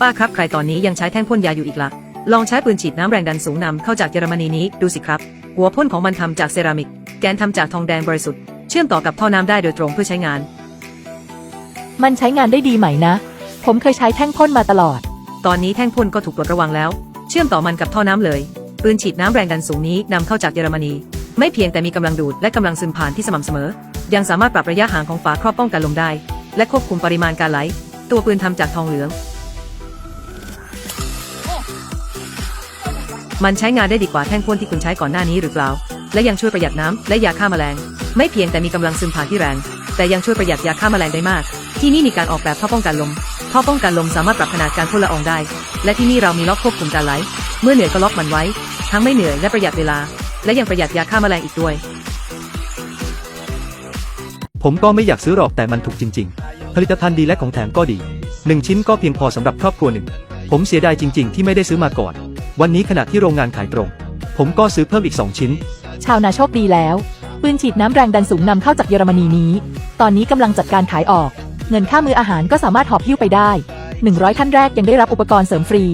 ป้าครับใครตอนนี้ยังใช้แท่งพ่นยาอยู่อีกละ่ะลองใช้ปืนฉีดน้ำแรงดันสูงนำเข้าจากเยอรมนีนี้ดูสิครับ หัวพ่นของมันทำจากเซรามิก แกนทำจากทองแดงบริสุทธิ์ เชื่อมต่อกับท่อน้ำได้โดยตรงเพื่อใช้งาน มันใช้งานได้ดีไหมนะ ผมเคยใช้แท่งพ่นมาตลอด ตอนนี้แท่งพ่นก็ถูกปลดระวังแล้ว เชื่อมต่อมันกับท่อน้ำเลย ปืนฉีดน้ำแรงดันสูงนี้นำเข้าจากเยอรมนี ไม่เพียงแต่มีกำลังดูดและกำลังซึมผ่านที่สม่ำเสมอ ยังสามารถปรับระยะห่างของฝาครอบป้องกันลมได้ และควบคุมปริมาณการไหล ตัวปืนทำจากทองเหลือง มันใช้งานได้ดีกว่าแท่งพ่นที่คุณใช้ก่อนหน้านี้หรือเปล่า และยังช่วยประหยัดน้ำและยาฆ่าแมลง ไม่เพียงแต่มีกำลังซึมผ่านที่แรง แต่ยังช่วยประหยัดยาฆ่าแมลงได้มาก ที่นี่มีการออกแบบท่อป้องกันลม ท่อป้องกันลมสามารถปรับขนาดการพ่นละอองได้ และที่นี่เรามีล็อกควบคุมการไหล เมื่อเหนื่อยก็ล็อกมันไว้ ทั้งไม่เหนื่อยและประหยัดเวลา และยังประหยัดยาฆ่าแมลงอีกด้วย ผมก็ไม่อยากซื้อหรอกแต่มันถูกจริง ๆ ผลิตภัณฑ์ดีและของแถมก็ดีหนึ่งชิ้นก็เพียงพอสำหรับครอบครัวหนึ่ง ผมเสียดายจริง ๆ ที่ไม่ได้ซื้อมาก่อน วันนี้ขณะที่โรงงานขายตรง ผมก็ซื้อเพิ่มอีก 2 ชิ้น ชาวนาโชคดีแล้ว ปืนฉีดน้ำแรงดันสูงนำเข้าจากเยอรมนีนี้ ตอนนี้กำลังจัดการขายออก เงินค่ามืออาหารก็สามารถหอบหิ้วไปได้ 100 ท่านแรกยังได้รับอุปกรณ์เสริมฟรี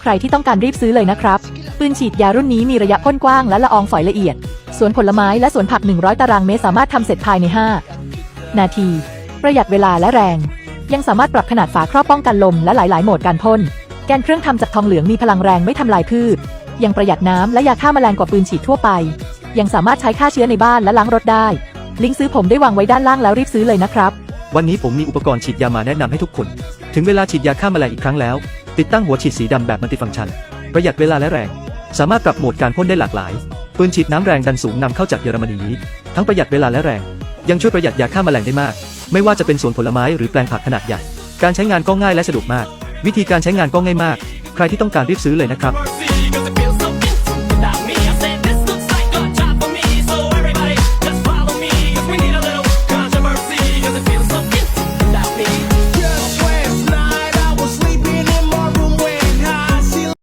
ใครที่ต้องการรีบซื้อเลยนะครับ ปืนฉีดยารุ่นนี้มีระยะพ่นกว้างและละอองฝอยละเอียด สวนผลไม้และสวนผัก 100 ตารางเมตรสามารถทำเสร็จภายใน 5 นาที ประหยัดเวลาและแรง ยังสามารถปรับขนาดฝาครอบป้องกันลมและหลาย ๆ โหมดการพ่น แกนเครื่องทำจากทองเหลืองมีพลังแรงไม่ทำลายพืช ยังประหยัดน้ำและยาฆ่าแมลงกว่าปืนฉีดทั่วไป ยังสามารถใช้ฆ่าเชื้อในบ้านและล้างรถได้ ลิงก์ซื้อผมได้วางไว้ด้านล่างแล้วรีบซื้อเลยนะครับ วันนี้ผมมีอุปกรณ์ฉีดยามาแนะนำให้ทุกคน ถึงเวลาฉีดยาฆ่าแมลงอีกครั้งแล้ว ติดตั้งหัวฉีดสีดำแบบมัลติฟังก์ชัน ประหยัดเวลาและแรง สามารถปรับโหมดการพ่นได้หลากหลายปืนฉีดน้ำแรงดันสูงนำเข้าจากเยอรมนีทั้งประหยัดเวลาและแรง ยังช่วยประหยัดยาฆ่าแมลงได้มาก ไม่ว่าจะเป็นสวนผลไม้หรือแปลงผักขนาดใหญ่ การใช้งานก็ง่ายและสะดวกมาก วิธีการใช้งานก็ง่ายมาก ใครที่ต้องการรีบซื้อเลยนะครับ